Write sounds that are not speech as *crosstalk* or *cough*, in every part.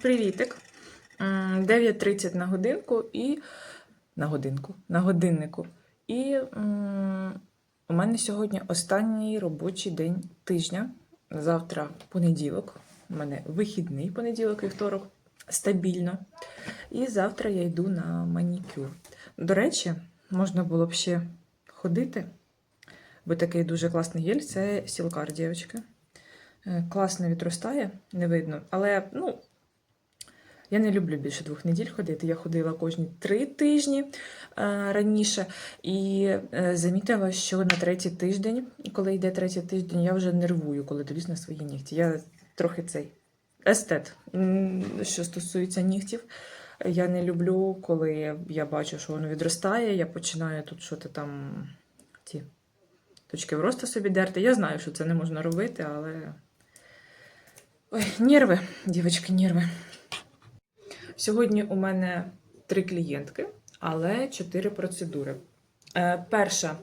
Привітик. 9.30 на годинку і. На годинку, на годиннику. І у мене сьогодні останній робочий день тижня. Завтра понеділок. У мене вихідний понеділок, вівторок, стабільно. І завтра я йду на манікюр. До речі, можна було б ще ходити, бо такий дуже класний гель це сілкар, дівчатки. Е, Класно відростає, не видно. Але ну, я не люблю більше двох неділь ходити. Я ходила кожні три тижні е, раніше і е, замітила, що на третій тиждень, коли йде третій тиждень, я вже нервую, коли дивлюсь на свої нігті. Я трохи цей естет, що стосується нігтів. Я не люблю, коли я бачу, що воно відростає, я починаю тут що-то там ті точки вросту собі дерти. Я знаю, що це не можна робити, але. Ой, нерви, дівчатки, нерви. Сьогодні у мене три клієнтки, але чотири процедури. Е, перша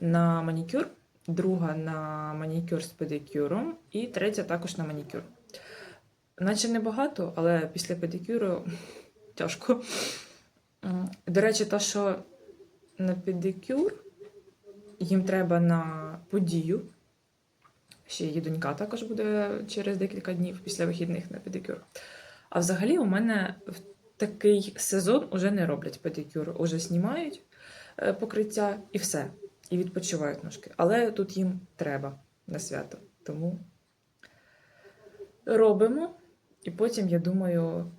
на манікюр, друга на манікюр з педикюром, і третя також на манікюр. Наче небагато, але після педикюру *laughs* тяжко. До речі, та, що на педикюр їм треба на подію. Ще її донька також буде через декілька днів після вихідних на педикюр. А взагалі у мене в такий сезон уже не роблять педикюр, уже знімають е, покриття і все. І відпочивають ножки. Але тут їм треба на свято. Тому робимо. І потім, я думаю,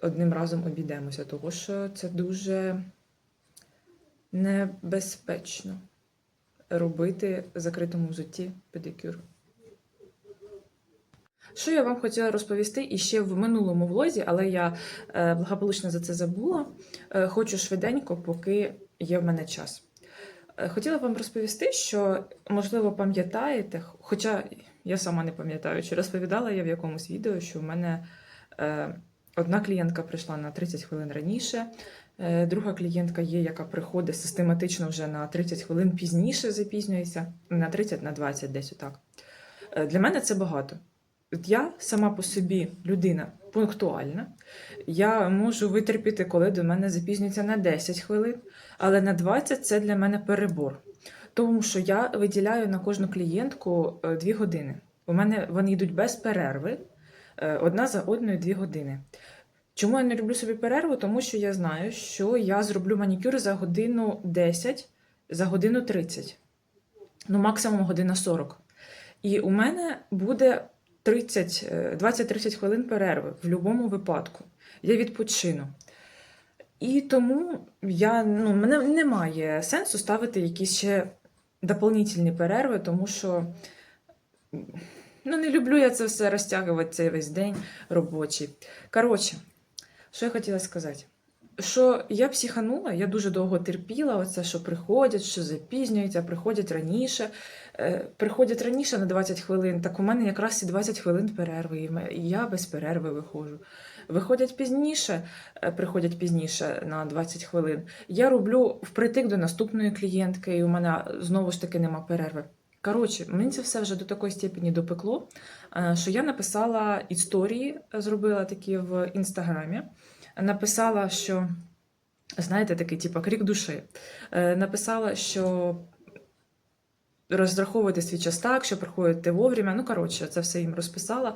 одним разом обійдемося, тому що це дуже небезпечно робити в закритому взутті педикюр. Що я вам хотіла розповісти і ще в минулому влозі, але я е, благополучно за це забула. Е, хочу швиденько, поки є в мене час. Е, хотіла вам розповісти, що, можливо, пам'ятаєте, хоча я сама не пам'ятаю, чи розповідала я в якомусь відео, що в мене одна клієнтка прийшла на 30 хвилин раніше, друга клієнтка є, яка приходить систематично вже на 30 хвилин пізніше запізнюється, на 30, на 20 десь отак. Для мене це багато. Я сама по собі людина пунктуальна. Я можу витерпіти, коли до мене запізнюється на 10 хвилин, але на 20 це для мене перебор. Тому що я виділяю на кожну клієнтку 2 години. У мене вони йдуть без перерви, е, одна за одною 2 години. Чому я не люблю собі перерву? Тому що я знаю, що я зроблю манікюр за годину 10, за годину 30, ну максимум година 40. І у мене буде 30, е, 20-30 хвилин перерви в будь-якому випадку. Я відпочину. І тому я, ну, мене немає сенсу ставити якісь ще дополнительні перерви, тому що ну, не люблю я це все розтягувати цей весь день робочий. Коротше, що я хотіла сказати? Що я психанула, я дуже довго терпіла, оце, що приходять, що запізнюються, приходять раніше. Е, приходять раніше на 20 хвилин, так у мене якраз і 20 хвилин перерви, і я без перерви виходжу. Виходять пізніше, е, приходять пізніше на 20 хвилин. Я роблю впритик до наступної клієнтки, і у мене знову ж таки нема перерви. Коротше, мені це все вже до такої степені допекло, е, що я написала історії, зробила такі в інстаграмі. Написала, що знаєте, такий, типу, крик душі. Написала, що розраховуйте свій час так, що приходите вовремя. Ну, коротше, це все їм розписала.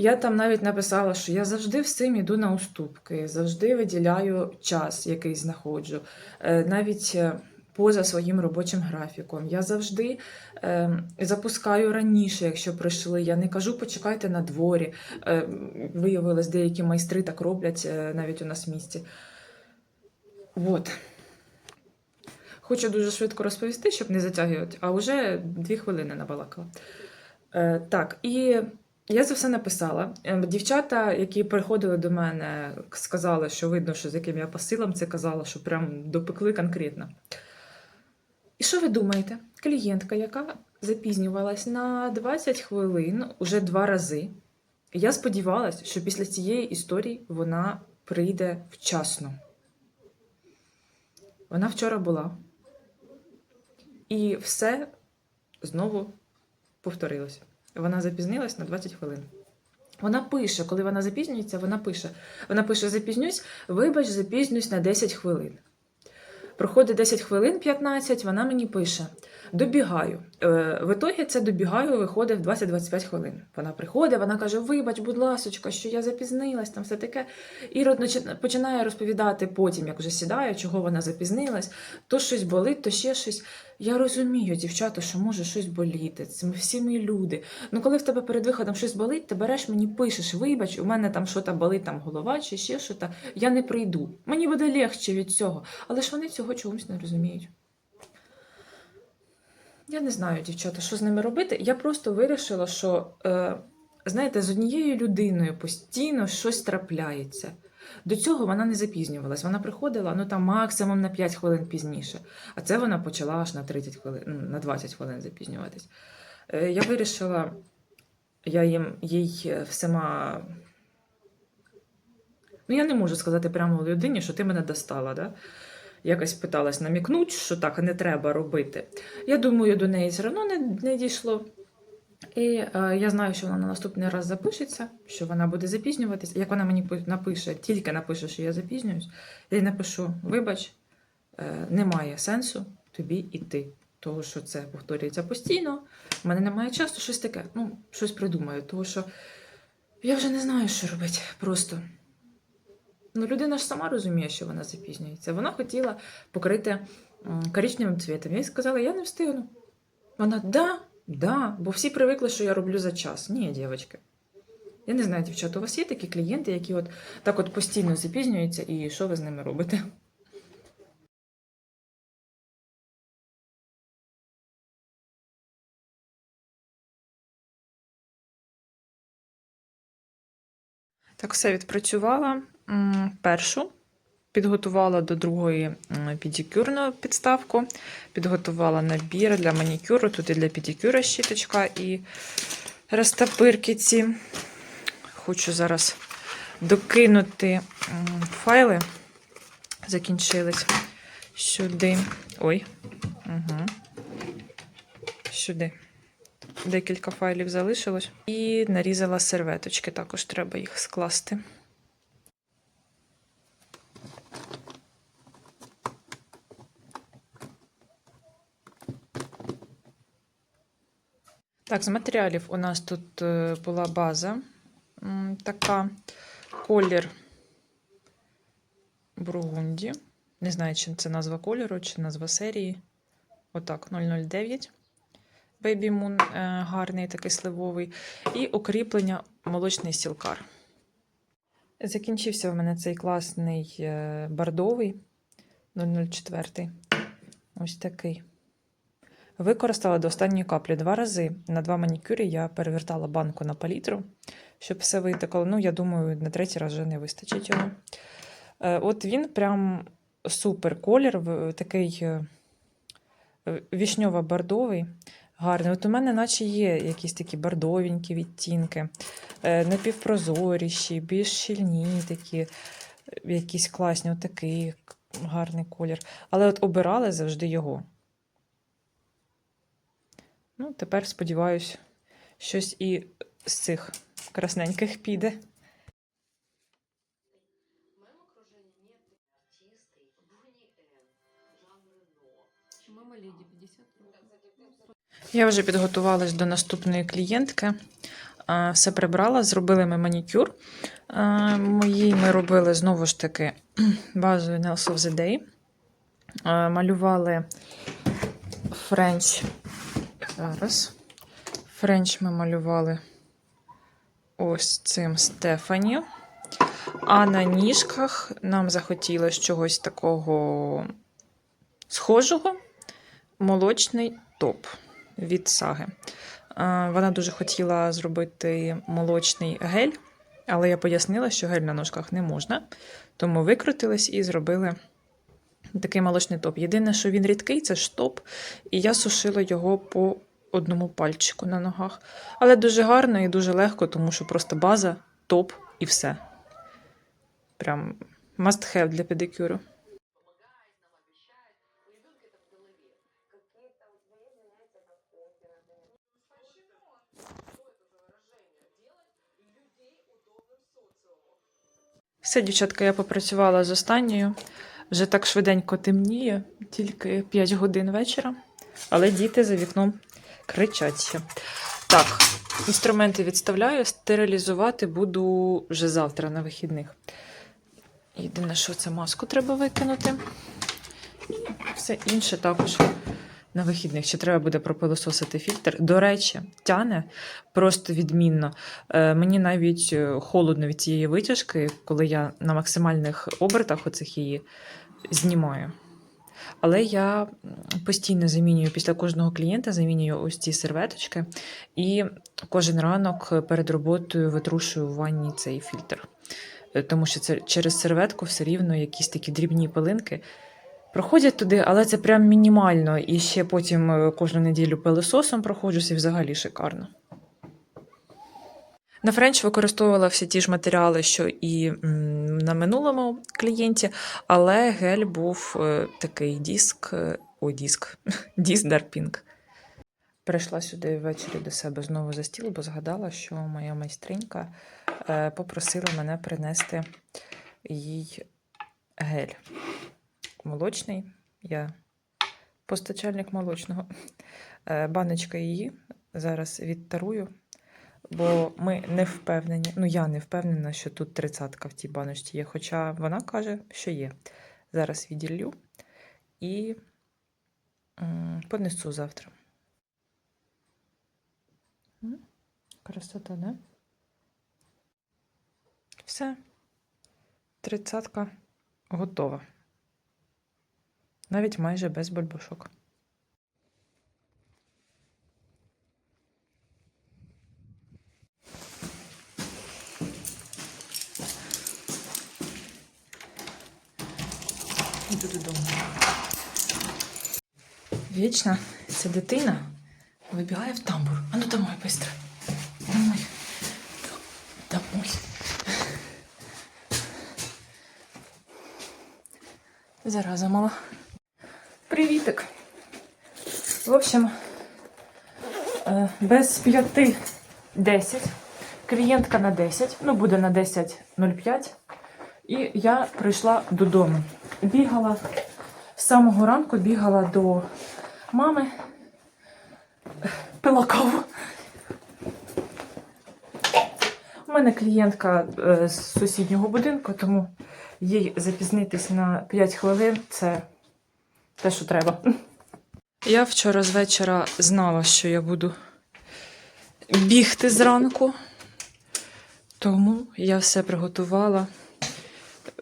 Я там навіть написала, що я завжди всім йду на уступки, завжди виділяю час, який знаходжу, Е, навіть е, поза своїм робочим графіком. Я завжди е, запускаю раніше, якщо прийшли. Я не кажу, почекайте на дворі. Виявилось, деякі майстри так роблять навіть у нас в місті. От. Хочу дуже швидко розповісти, щоб не затягувати, а вже дві хвилини набалакала. Е, так, і я це все написала. Е, Дівчата, які приходили до мене, сказали, що видно, що з яким я по силам це казала, що прям допекли конкретно. І що ви думаєте? Клієнтка, яка запізнювалась на 20 хвилин уже два рази. Я сподівалася, що після цієї історії вона прийде вчасно. Вона вчора була. І все знову повторилося. Вона запізнилась на 20 хвилин. Вона пише, коли вона запізнюється, вона пише. Вона пише: запізнюсь, вибач, запізнюсь на 10 хвилин. Проходить 10 хвилин, 15, вона мені пише: добігаю. Е, в ітогі це добігаю, виходить в 20-25 хвилин. Вона приходить, вона каже: Вибач, будь ласочка, що я запізнилась, там все таке. Начи- починає розповідати потім, як вже сідає, чого вона запізнилась, то щось болить, то ще щось. Я розумію, дівчата, що може щось боліти. Це ми всі ми люди. Ну, коли в тебе перед виходом щось болить, ти береш мені пишеш, вибач, у мене там що там болить, там голова чи ще що то я не прийду. Мені буде легше від цього. Але ж вони цього чомусь не розуміють. Я не знаю, дівчата, що з ними робити. Я просто вирішила, що, е, знаєте, з однією людиною постійно щось трапляється. До цього вона не запізнювалась. Вона приходила ну там максимум на 5 хвилин пізніше. А це вона почала аж на 30 хвилин, ну, на 20 хвилин запізнюватись. Е, я вирішила, я їм їй е, сама. Ну, я не можу сказати прямо людині, що ти мене достала. Да? Якось питалась намікнути, що так не треба робити. Я думаю, до неї все одно не, не дійшло. І е, я знаю, що вона на наступний раз запишеться, що вона буде запізнюватись. Як вона мені напише, тільки напише, що я запізнююсь, я їй напишу: вибач, е, немає сенсу тобі йти. Того, що це повторюється постійно, в мене немає часу, щось таке. Ну, щось придумаю, тому що я вже не знаю, що робити. Просто. Ну, людина ж сама розуміє, що вона запізнюється. Вона хотіла покрити коричневим цвітом. Я їй сказала, я не встигну. Вона, да, да, бо всі привикли, що я роблю за час. Ні, дівчатки. Я не знаю, дівчата, у вас є такі клієнти, які от так от постійно запізнюються, і що ви з ними робите? Так, все відпрацювала. Першу підготувала до другої педикюрну підставку, підготувала набір для манікюру, тут і для педикюра щіточка і розтапирки ці. Хочу зараз докинути файли. Закінчились сюди. Ой. Угу. Сюди. Декілька файлів залишилось. І нарізала серветочки, також треба їх скласти. Так, з матеріалів у нас тут е, була база така колір Бургунді. Не знаю, чи це назва кольору, чи назва серії. Отак, 009. Baby Moon е, гарний, такий сливовий. І укріплення молочний сілкар. Закінчився в мене цей класний е, бордовий 004. Ось такий. Використала до останньої каплі два рази. На два манікюри я перевертала банку на палітру, щоб все витекало. Ну, я думаю, на третій раз вже не вистачить його. Е, От він прям супер колір, такий е, вішньово-бордовий. Гарний. От у мене наче є якісь такі бордовенькі відтінки, е, напівпрозоріші, більш щільні такі, якісь класні, отакий гарний колір. Але от обирали завжди його. Ну, тепер сподіваюсь, щось і з цих красненьких піде. В моем окружении нет артисты, Буни М, Жан Рено. Мама леді 50 років. Я вже підготувалась до наступної клієнтки. Все прибрала, зробили ми манікюр. Мої ми робили знову ж таки *clears throat* базою Nails of the Day. Малювали френч. Зараз. Френч ми малювали ось цим Стефані. А на ніжках нам захотілося чогось такого схожого молочний топ від саги. Вона дуже хотіла зробити молочний гель, але я пояснила, що гель на ножках не можна, тому викрутились і зробили такий молочний топ. Єдине, що він рідкий, це ж топ, і я сушила його по одному пальчику на ногах. Але дуже гарно і дуже легко, тому що просто база, топ і все. Прям must have для педикюру. Помогает, нам обещает. У ребенка это в голове. Какие-то у тебя есть занятия там кофе, например? Почему? Что это за выражение? Делать людей Все, дівчатка, я попрацювала з останньою. Вже так швиденько темніє, тільки 5 годин вечора. Але діти за вікном кричать. Так, інструменти відставляю, стерилізувати буду вже завтра на вихідних. Єдине, що це маску треба викинути. Все інше також на вихідних. Ще треба буде пропилососити фільтр. До речі, тяне просто відмінно. Е, мені навіть е, холодно від цієї витяжки, коли я на максимальних обертах оцих її знімаю. Але я постійно замінюю після кожного клієнта, замінюю ось ці серветочки, і кожен ранок перед роботою витрушую в ванні цей фільтр. Е, Тому що це через серветку все рівно якісь такі дрібні пилинки проходять туди, але це прям мінімально. І ще потім е, кожну неділю пилососом проходжуся і взагалі шикарно. На френч використовувала всі ті ж матеріали, що і на минулому клієнті, але гель був е, такий диск, е, о, диск, *laughs* диск Pink. Прийшла сюди ввечері до себе знову за стіл, бо згадала, що моя майстринька е, попросила мене принести їй гель молочний. Я постачальник молочного. Баночка її зараз відтарую, бо ми не впевнені. Ну, я не впевнена, що тут тридцятка в тій баночці є. Хоча вона каже, що є. Зараз відділю і понесу завтра. Красота, да? Все. Тридцятка готова. Навіть майже без бульбашок. Іду додому. Вічно ця дитина вибігає в тамбур. А ну домой, быстро. Домой. Домой. Зараза мала. Привітик. В общем, е, без п'яти 10. Клієнтка на 10, ну буде на 10.05. І я прийшла додому. Бігала з самого ранку, бігала до мами, пила каву. У мене клієнтка е, з сусіднього будинку, тому їй запізнитись на 5 хвилин це те, що треба. Я вчора з вечора знала, що я буду бігти зранку, тому я все приготувала.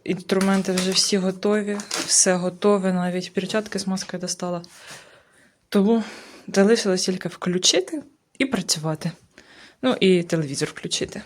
Інструменти вже всі готові, все готове, навіть перчатки з маскою достала. Тому залишилось тільки включити і працювати. Ну і телевізор включити.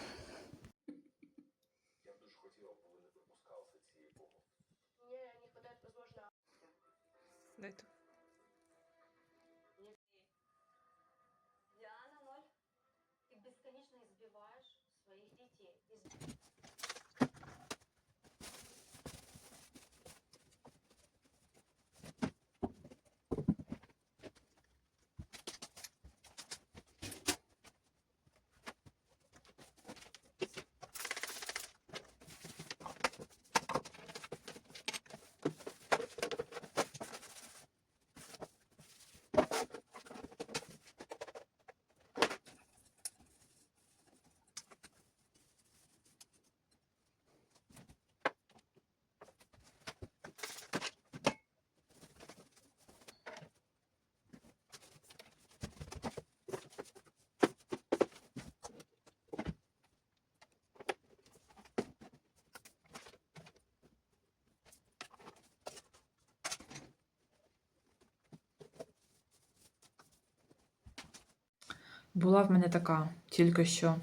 Була в мене така тільки що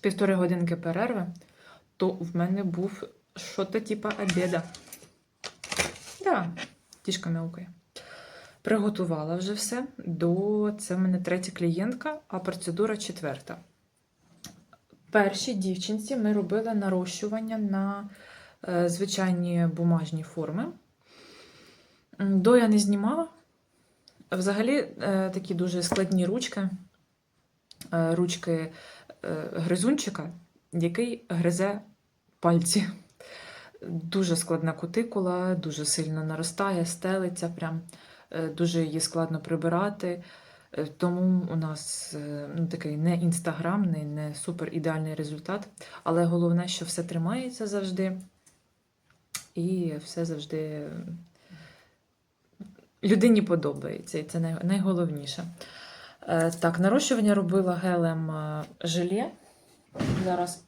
півтори годинки перерви, то в мене був що-то типа обіда. Да, тішка мяукає. Приготувала вже все. До це в мене третя клієнтка, а процедура четверта. Першій дівчинці ми робили нарощування на е, звичайні бумажні форми. До я не знімала. Взагалі е, такі дуже складні ручки, ручки е, гризунчика, який гризе пальці. дуже складна кутикула, дуже сильно наростає, стелиться, прям е, дуже її складно прибирати. Е, Тому у нас е, ну, такий не інстаграмний, не супер ідеальний результат. Але головне, що все тримається завжди. І все завжди людині подобається. І це най- найголовніше. Е, Так, нарощування робила гелем е, желе. Зараз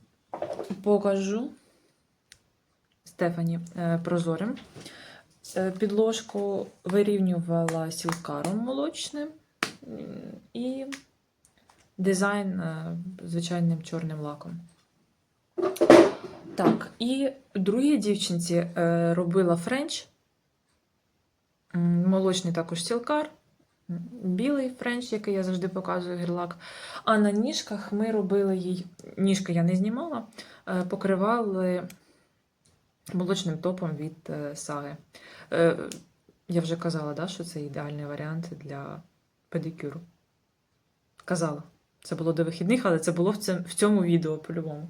покажу. Стефані е, прозорим. Підложку вирівнювала сілкаром молочним і дизайн звичайним чорним лаком. Так, і другій дівчинці робила френч. Молочний також сілкар, білий френч, який я завжди показую гірлак. А на ніжках ми робили їй, ніжки я не знімала, е, покривали молочним топом від е, саги. Е, Я вже казала, да, що це ідеальний варіант для педикюру. Казала. Це було до вихідних, але це було в цьому відео по-любому.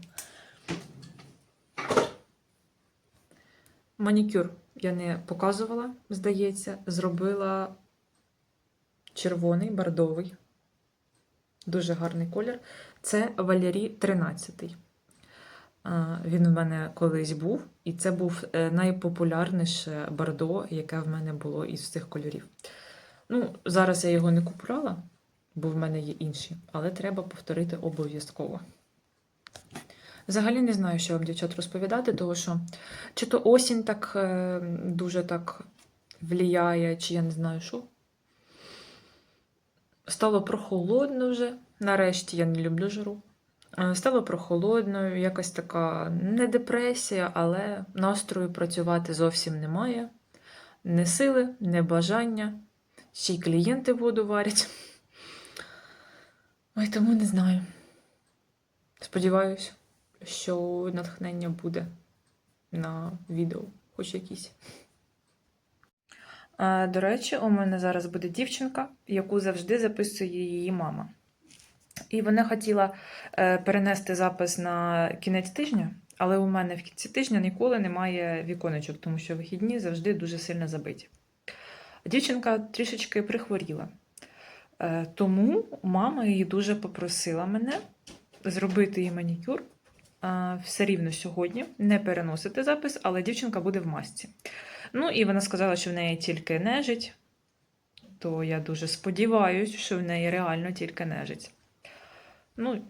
Манікюр я не показувала, здається. Зробила червоний, бордовий. Дуже гарний колір. Це Валерій 13. Він в мене колись був, і це був е, найпопулярніше бордо, яке в мене було із цих кольорів. Ну, зараз я його не купувала, бо в мене є інші, але треба повторити обов'язково. Взагалі не знаю, що вам, дівчат, розповідати, тому що чи то осінь так е, дуже так влияє, чи я не знаю що. Стало прохолодно вже. Нарешті я не люблю жару. Е, Стало прохолодно, якась така не депресія, але настрою працювати зовсім немає. Не сили, не бажання. Ще й клієнти воду варять. Ой, тому не знаю. Сподіваюсь, що натхнення буде на відео, хоч якісь. До речі, у мене зараз буде дівчинка, яку завжди записує її мама. І вона хотіла е, перенести запис на кінець тижня, але у мене в кінці тижня ніколи немає віконечок, тому що вихідні завжди дуже сильно забиті. Дівчинка трішечки прихворіла. Е, Тому мама її дуже попросила мене зробити їй манікюр все рівно сьогодні, не переносити запис, але дівчинка буде в масці. Ну і вона сказала, що в неї тільки нежить, то я дуже сподіваюся, що в неї реально тільки нежить. Ну,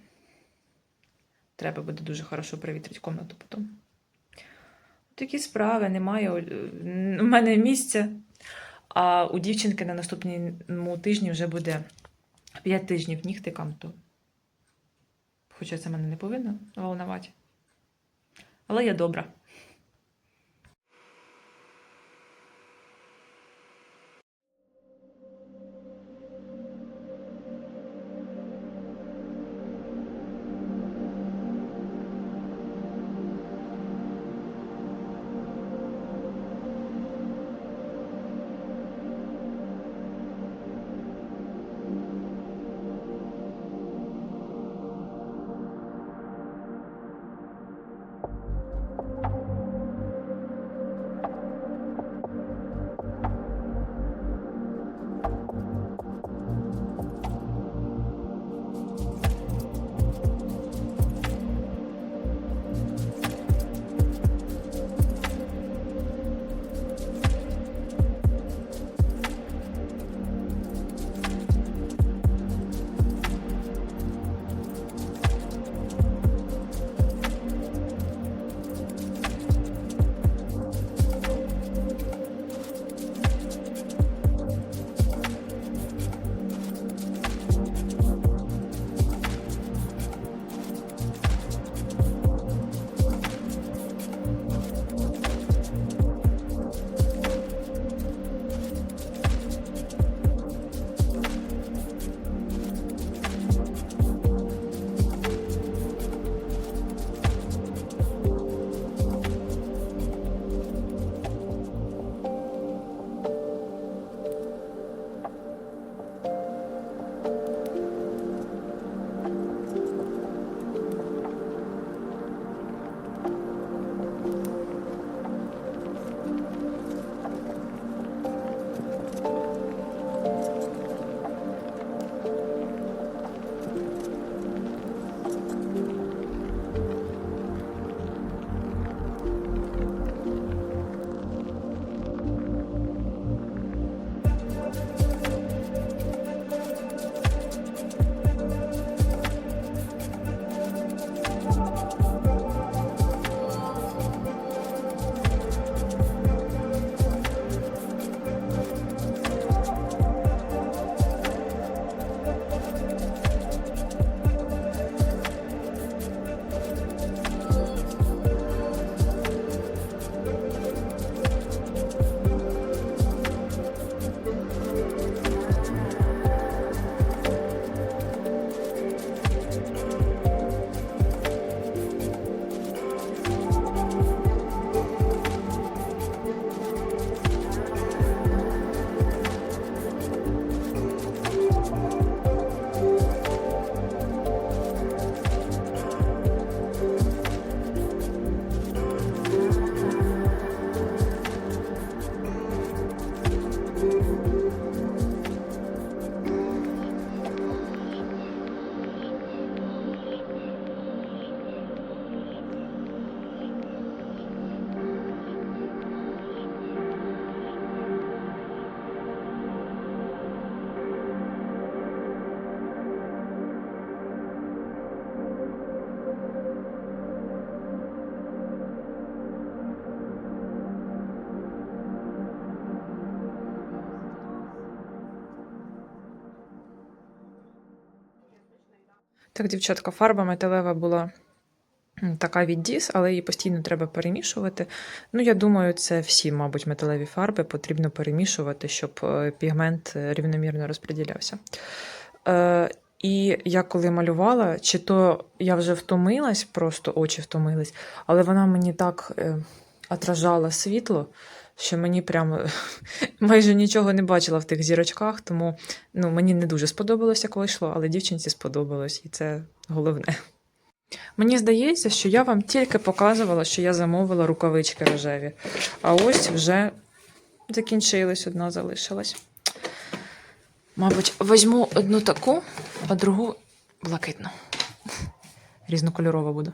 треба буде дуже хорошо провітрити кімнату потім. Такі справи, немає у мене місця, а у дівчинки на наступному тижні вже буде 5 тижнів нігтикам, то хоча це мене не повинно волнувати. Але я добра. Так, дівчатка, фарба металева була така від Діс, але її постійно треба перемішувати. Ну, я думаю, це всі, мабуть, металеві фарби потрібно перемішувати, щоб е, пігмент е, рівномірно розподілявся. Е, і я коли малювала, чи то я вже втомилась, просто очі втомились, але вона мені так отражала світло, що мені прямо *laughs* майже нічого не бачила в тих зірочках, тому ну, мені не дуже сподобалось, як вийшло, але дівчинці сподобалось, і це головне. Мені здається, що я вам тільки показувала, що я замовила рукавички рожеві. А ось вже закінчились, одна залишилась. Мабуть, візьму одну таку, а другу блакитну. *laughs* Різнокольорова буде.